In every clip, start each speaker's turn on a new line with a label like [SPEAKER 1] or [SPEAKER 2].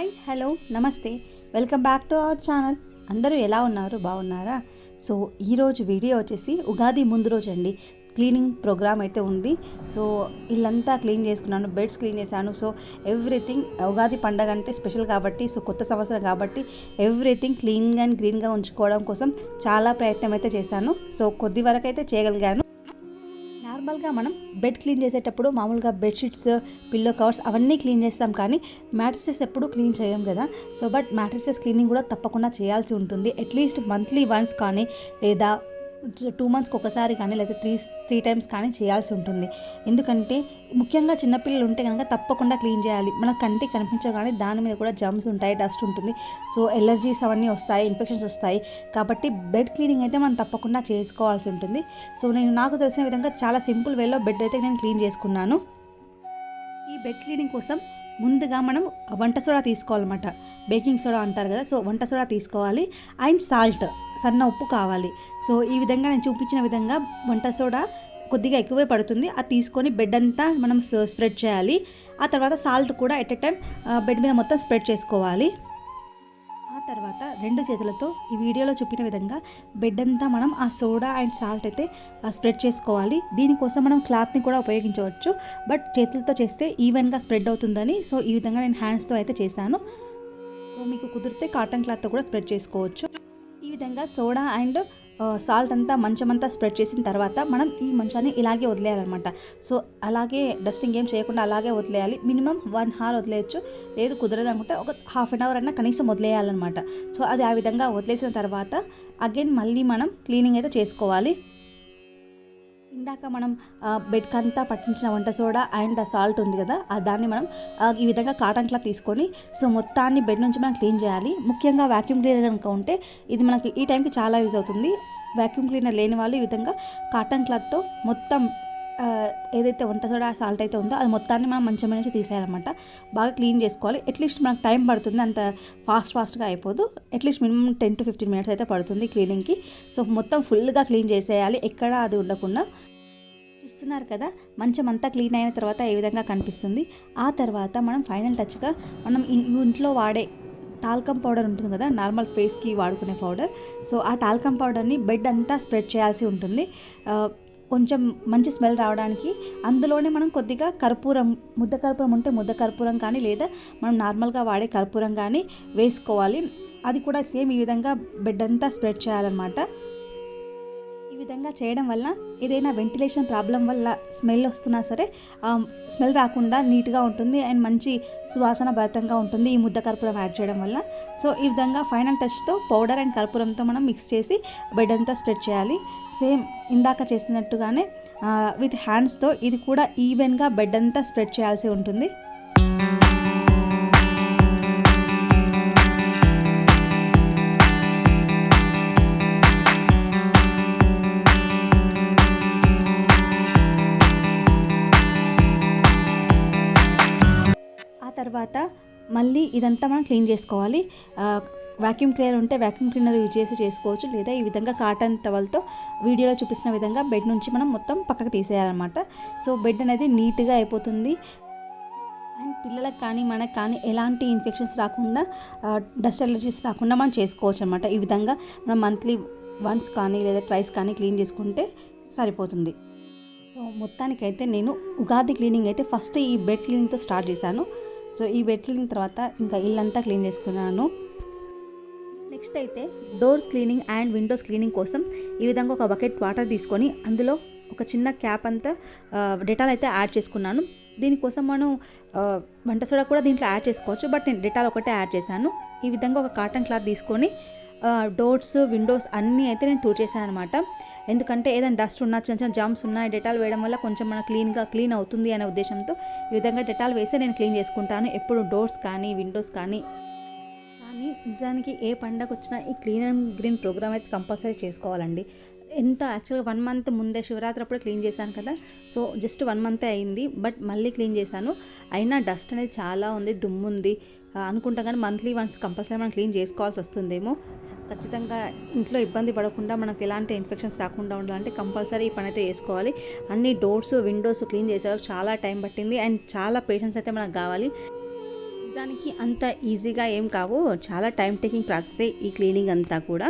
[SPEAKER 1] Hi hello నమస్తే. Welcome back to our channel. అందరూ ఎలా ఉన్నారు? బాగున్నారా? సో ఈరోజు వీడియో వచ్చేసి ఉగాది ముందు రోజు అండి క్లీనింగ్ ప్రోగ్రామ్ అయితే ఉంది. సో ఇల్లంతా క్లీన్ చేసుకున్నాను బెడ్స్ క్లీన్ చేశాను. సో ఎవ్రీథింగ్ ఉగాది పండగ అంటే స్పెషల్ కాబట్టి సో కొత్త సంవత్సరం కాబట్టి ఎవ్రీథింగ్ క్లీన్ అండ్ గ్రీన్గా ఉంచుకోవడం కోసం చాలా ప్రయత్నం అయితే చేశాను. సో కొద్ది వరకు అయితే చేయగలిగాను. నార్మల్గా మనం బెడ్ క్లీన్ చేసేటప్పుడు మామూలుగా బెడ్షీట్స్ పిల్లో కవర్స్ అవన్నీ క్లీన్ చేస్తాం కానీ మ్యాట్రిసెస్ ఎప్పుడు క్లీన్ చేయం కదా. సో బట్ మ్యాట్రిసెస్ క్లీనింగ్ కూడా తప్పకుండా చేయాల్సి ఉంటుంది. అట్లీస్ట్ మంత్లీ వన్స్ కానీ లేదా టూ మంత్స్కి ఒకసారి కానీ లేదా త్రీ త్రీ టైమ్స్ కానీ చేయాల్సి ఉంటుంది. ఎందుకంటే ముఖ్యంగా చిన్నపిల్లలు ఉంటే కనుక తప్పకుండా క్లీన్ చేయాలి. మన కంటికి కనిపించగానే దాని మీద కూడా జమ్స్ ఉంటాయి డస్ట్ ఉంటుంది. సో ఎలర్జీస్ అవన్నీ వస్తాయి ఇన్ఫెక్షన్స్ వస్తాయి. కాబట్టి బెడ్ క్లీనింగ్ అయితే మనం తప్పకుండా చేసుకోవాల్సి ఉంటుంది. సో నేను నాకు తెలిసిన విధంగా చాలా సింపుల్ వేలో బెడ్ అయితే నేను క్లీన్ చేసుకున్నాను. ఈ బెడ్ క్లీనింగ్ కోసం ముందుగా మనం వంట సోడా తీసుకోవాలన్నమాట. బేకింగ్ సోడా అంటారు కదా సో వంట సోడా తీసుకోవాలి. అండ్ సాల్ట్ సన్న ఉప్పు కావాలి. సో ఈ విధంగా నేను చూపించిన విధంగా వంట సోడా కొద్దిగా ఎక్కువే పడుతుంది. అది తీసుకొని బెడ్ అంతా మనం స్ప్రెడ్ చేయాలి. ఆ తర్వాత సాల్ట్ కూడా ఎట్ ఎ టైం బెడ్ మీద మొత్తం స్ప్రెడ్ చేసుకోవాలి. తర్వాత రెండు చేతులతో ఈ వీడియోలో చూపిన విధంగా బెడ్ అంతా మనం ఆ సోడా అండ్ సాల్ట్ అయితే స్ప్రెడ్ చేసుకోవాలి. దీనికోసం మనం క్లాత్ని కూడా ఉపయోగించవచ్చు. బట్ చేతులతో చేస్తే ఈవెన్గా స్ప్రెడ్ అవుతుందని సో ఈ విధంగా నేను హ్యాండ్స్తో అయితే చేశాను. సో మీకు కుదిరితే కాటన్ క్లాత్తో కూడా స్ప్రెడ్ చేసుకోవచ్చు. ఈ విధంగా సోడా అండ్ సాల్ట్ అంతా మంచమంతా స్ప్రెడ్ చేసిన తర్వాత మనం ఈ మంచాన్ని ఇలాగే వదిలేయాలన్నమాట. సో అలాగే డస్టింగ్ ఏం చేయకుండా అలాగే వదిలేయాలి. మినిమం వన్ అవర్ వదిలేయచ్చు. లేదు కుదరదు అనుకుంటే ఒక హాఫ్ అన్ అవర్ అయినా కనీసం వదిలేయాలన్నమాట. సో అది ఆ విధంగా వదిలేసిన తర్వాత అగైన్ మళ్ళీ మనం క్లీనింగ్ అయితే చేసుకోవాలి. ఇందాక మనం బెడ్కి అంతా పట్టించిన వంట సోడా అండ్ సాల్ట్ ఉంది కదా ఆ దాన్ని మనం ఈ విధంగా కాటన్ క్లాత్ తీసుకొని సో మొత్తాన్ని బెడ్ నుంచి మనం క్లీన్ చేయాలి. ముఖ్యంగా వాక్యూమ్ క్లీనర్ కనుక ఉంటే ఇది మనకి ఈ టైంకి చాలా యూజ్ అవుతుంది. వ్యాక్యూమ్ క్లీనర్ లేని వాళ్ళు ఈ విధంగా కాటన్ క్లాత్తో మొత్తం ఏదైతే వంట సోడా సాల్ట్ అయితే ఉందో అది మొత్తాన్ని మనం మంచం మీద నుంచి తీసేయాలన్నమాట. బాగా క్లీన్ చేసుకోవాలి. అట్లీస్ట్ మనకు టైం పడుతుంది అంత ఫాస్ట్ ఫాస్ట్గా అయిపోదు. At least minimum ten to fifteen minutes అయితే పడుతుంది క్లీనింగ్కి. సో మొత్తం ఫుల్గా క్లీన్ చేసేయాలి. ఎక్కడ అది ఉండకుండా. చూస్తున్నారు కదా మంచం అంతా క్లీన్ అయిన తర్వాత ఏ విధంగా కనిపిస్తుంది? ఆ తర్వాత మనం ఫైనల్ టచ్గా మనం ఇంట్లో వాడే టాల్కమ్ పౌడర్ ఉంటుంది కదా నార్మల్ ఫేస్కి వాడుకునే పౌడర్. సో ఆ టాల్కమ్ పౌడర్ని బెడ్ అంతా స్ప్రెడ్ చేయాల్సి ఉంటుంది. కొంచెం మంచి స్మెల్ రావడానికి అందులోనే మనం కొద్దిగా కర్పూరం ముద్ద కర్పూరం ఉంటే ముద్ద కర్పూరం కానీ లేదా మనం నార్మల్గా వాడే కర్పూరం కానీ వేసుకోవాలి. అది కూడా సేమ్ ఈ విధంగా బెడ్ అంతా స్ప్రెడ్ చేయాలన్నమాట. విధంగా చేయడం వల్ల ఏదైనా వెంటిలేషన్ ప్రాబ్లం వల్ల స్మెల్ వస్తున్నా సరే స్మెల్ రాకుండా నీట్గా ఉంటుంది అండ్ మంచి సువాసన భరితంగా ఉంటుంది ఈ ముద్ద కర్పూరం యాడ్ చేయడం వల్ల. సో ఈ విధంగా ఫైనల్ టచ్తో పౌడర్ అండ్ కర్పూరంతో మనం మిక్స్ చేసి బెడ్ అంతా స్ప్రెడ్ చేయాలి. సేమ్ ఇందాక చేసినట్టుగానే విత్ హ్యాండ్స్తో ఇది కూడా ఈవెన్గా బెడ్ అంతా స్ప్రెడ్ చేయాల్సి ఉంటుంది. తర్వాత మళ్ళీ ఇదంతా మనం క్లీన్ చేసుకోవాలి. వ్యాక్యూమ్ క్లీనర్ ఉంటే వ్యాక్యూమ్ క్లీనర్ యూజ్ చేసి చేసుకోవచ్చు. లేదా ఈ విధంగా కాటన్ టవల్తో వీడియోలో చూపిస్తున్న విధంగా బెడ్ నుంచి మనం మొత్తం పక్కకు తీసేయాలన్నమాట. సో బెడ్ అనేది నీట్గా అయిపోతుంది. అండ్ పిల్లలకు కానీ మనకు కానీ ఎలాంటి ఇన్ఫెక్షన్స్ రాకుండా డస్ట్ అలర్జీస్ రాకుండా మనం చేసుకోవచ్చు అనమాట ఈ విధంగా మనం మంత్లీ వన్స్ కానీ లేదా ట్వైస్ కానీ క్లీన్ చేసుకుంటే సరిపోతుంది. సో మొత్తానికైతే నేను ఉగాది క్లీనింగ్ అయితే ఫస్ట్ ఈ బెడ్ క్లీనింగ్తో స్టార్ట్ చేశాను. సో ఈ బెడ్ తర్వాత ఇంకా ఇల్లంతా క్లీన్ చేసుకున్నాను. నెక్స్ట్ అయితే doors cleaning and windows cleaning కోసం ఈ విధంగా ఒక బకెట్ వాటర్ తీసుకొని అందులో ఒక చిన్న క్యాప్ అంతా డెటాల్ అయితే యాడ్ చేసుకున్నాను. దీనికోసం మనం వంట సోడా కూడా దీంట్లో యాడ్ చేసుకోవచ్చు బట్ నేను డెటాల్ ఒకటే యాడ్ చేశాను. ఈ విధంగా ఒక కాటన్ క్లాత్ తీసుకొని డోర్స్ విండోస్ అన్నీ అయితే నేను తుడిచేసాను అనమాట ఎందుకంటే ఏదైనా డస్ట్ ఉన్నా చిన్న చిన్న జామ్స్ ఉన్నాయి డెటాల్ వేయడం వల్ల కొంచెం మన క్లీన్గా క్లీన్ అవుతుంది అనే ఉద్దేశంతో ఈ విధంగా డెటాల్ వేస్తే నేను క్లీన్ చేసుకుంటాను. ఎప్పుడు డోర్స్ కానీ విండోస్ కానీ. కానీ నిజానికి ఏ పండగ వచ్చినా ఈ క్లీన్ అండ్ గ్రీన్ ప్రోగ్రామ్ అయితే కంపల్సరీ చేసుకోవాలండి. ఎంత యాక్చువల్గా వన్ మంత్ ముందే శివరాత్రి అప్పుడు క్లీన్ చేశాను కదా. సో జస్ట్ వన్ మంతే అయింది. బట్ మళ్ళీ క్లీన్ చేశాను. అయినా డస్ట్ అనేది చాలా ఉంది దుమ్ము ఉంది అనుకుంటా కానీ మంత్లీ వన్స్ కంపల్సరీ మనం క్లీన్ చేసుకోవాల్సి వస్తుందేమో. ఖచ్చితంగా ఇంట్లో ఇబ్బంది పడకుండా మనకు ఎలాంటి ఇన్ఫెక్షన్స్ రాకుండా ఉండాలంటే కంపల్సరీ ఈ పని అయితే చేసుకోవాలి. అన్ని డోర్స్ విండోస్ క్లీన్ చేసేవారు చాలా టైం పట్టింది. అండ్ చాలా పేషెన్స్ అయితే మనకు కావాలి. నిజానికి అంత ఈజీగా ఏం కావు. చాలా టైం టేకింగ్ ప్రాసెసే ఈ క్లీనింగ్ అంతా కూడా.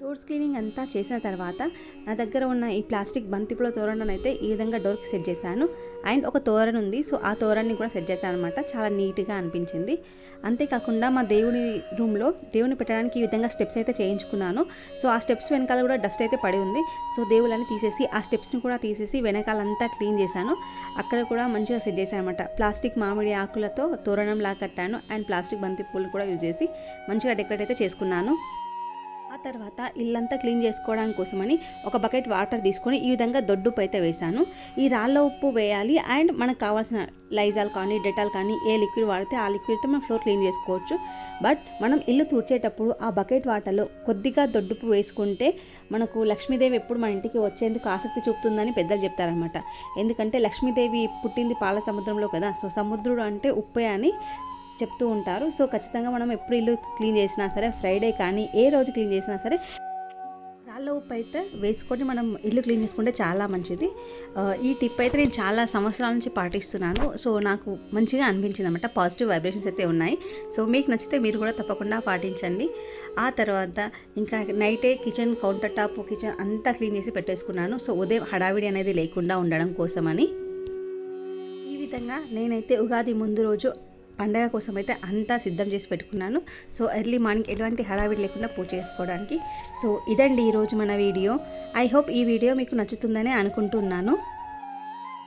[SPEAKER 1] డోర్స్ క్లీనింగ్ అంతా చేసిన తర్వాత నా దగ్గర ఉన్న ఈ ప్లాస్టిక్ బంతిపుల తోరణను అయితే ఈ విధంగా డోర్కి సెట్ చేశాను. అండ్ ఒక తోరణ ఉంది. సో ఆ తోరణని కూడా సెట్ చేశాను అనమాట చాలా నీట్గా అనిపించింది. అంతేకాకుండా మా దేవుని రూమ్లో దేవుని పెట్టడానికి ఈ విధంగా స్టెప్స్ అయితే చేయించుకున్నాను. సో ఆ స్టెప్స్ వెనకాల కూడా డస్ట్ అయితే పడి ఉంది. సో దేవుళ్ళని తీసేసి ఆ స్టెప్స్ని కూడా తీసేసి వెనకాలంతా క్లీన్ చేశాను. అక్కడ కూడా మంచిగా సెట్ చేశాను అనమాట ప్లాస్టిక్ మామిడి ఆకులతో తోరణంలా కట్టాను. అండ్ ప్లాస్టిక్ బంతి పూలు కూడా యూజ్ చేసి మంచిగా డెకరేట్ అయితే చేసుకున్నాను. తర్వాత ఇల్లంతా క్లీన్ చేసుకోవడానికి కోసమని ఒక బకెట్ వాటర్ తీసుకొని ఈ విధంగా దొడ్డుపు అయితే వేశాను. ఈ రాళ్ళ ఉప్పు వేయాలి అండ్ మనకు కావాల్సిన లైజాల్ కానీ డెటాల్ కానీ ఏ లిక్విడ్ వాడితే ఆ లిక్విడ్తో మనం ఫ్లోర్ క్లీన్ చేసుకోవచ్చు. బట్ మనం ఇల్లు తుడిచేటప్పుడు ఆ బకెట్ వాటర్లో కొద్దిగా దొడ్డుపు వేసుకుంటే మనకు లక్ష్మీదేవి ఎప్పుడు మన ఇంటికి వచ్చేందుకు ఆసక్తి చూపుతుందని పెద్దలు చెప్తారనమాట ఎందుకంటే లక్ష్మీదేవి పుట్టింది పాల సముద్రంలో కదా. సో సముద్రుడు అంటే ఉప్పే అని చెప్తూ ఉంటారు. సో ఖచ్చితంగా మనం ఎప్పుడు ఇల్లు క్లీన్ చేసినా సరే ఫ్రైడే కానీ ఏ రోజు క్లీన్ చేసినా సరే రాళ్ళ ఉప్పు అయితే వేసుకొని మనం ఇల్లు క్లీన్ చేసుకుంటే చాలా మంచిది. ఈ టిప్ అయితే నేను చాలా సంవత్సరాల నుంచి పాటిస్తున్నాను. సో నాకు మంచిగా అనిపించింది అనమాట పాజిటివ్ వైబ్రేషన్స్ అయితే ఉన్నాయి. సో మీకు నచ్చితే మీరు కూడా తప్పకుండా పాటించండి. ఆ తర్వాత ఇంకా నైటే కిచెన్ కౌంటర్ టాప్ కిచెన్ అంతా క్లీన్ చేసి పెట్టేసుకున్నాను. సో ఉదయం హడావిడి అనేది లేకుండా ఉండడం కోసమని. ఈ విధంగా నేనైతే ఉగాది ముందు రోజు పండగ కోసం అయితే అంతా సిద్ధం చేసి పెట్టుకున్నాను. సో ఎర్లీ మార్నింగ్ ఎటువంటి హడావిడి లేకుండా పూజ చేసుకోవడానికి. సో ఇదండి ఈరోజు మన వీడియో. ఐ హోప్ ఈ వీడియో మీకు నచ్చుతుందని అనుకుంటున్నాను.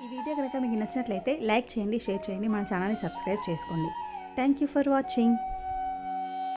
[SPEAKER 1] ఈ వీడియో కనుక మీకు నచ్చినట్లయితే లైక్ చేయండి షేర్ చేయండి మన ఛానల్ని సబ్స్క్రైబ్ చేసుకోండి. Thank you for watching.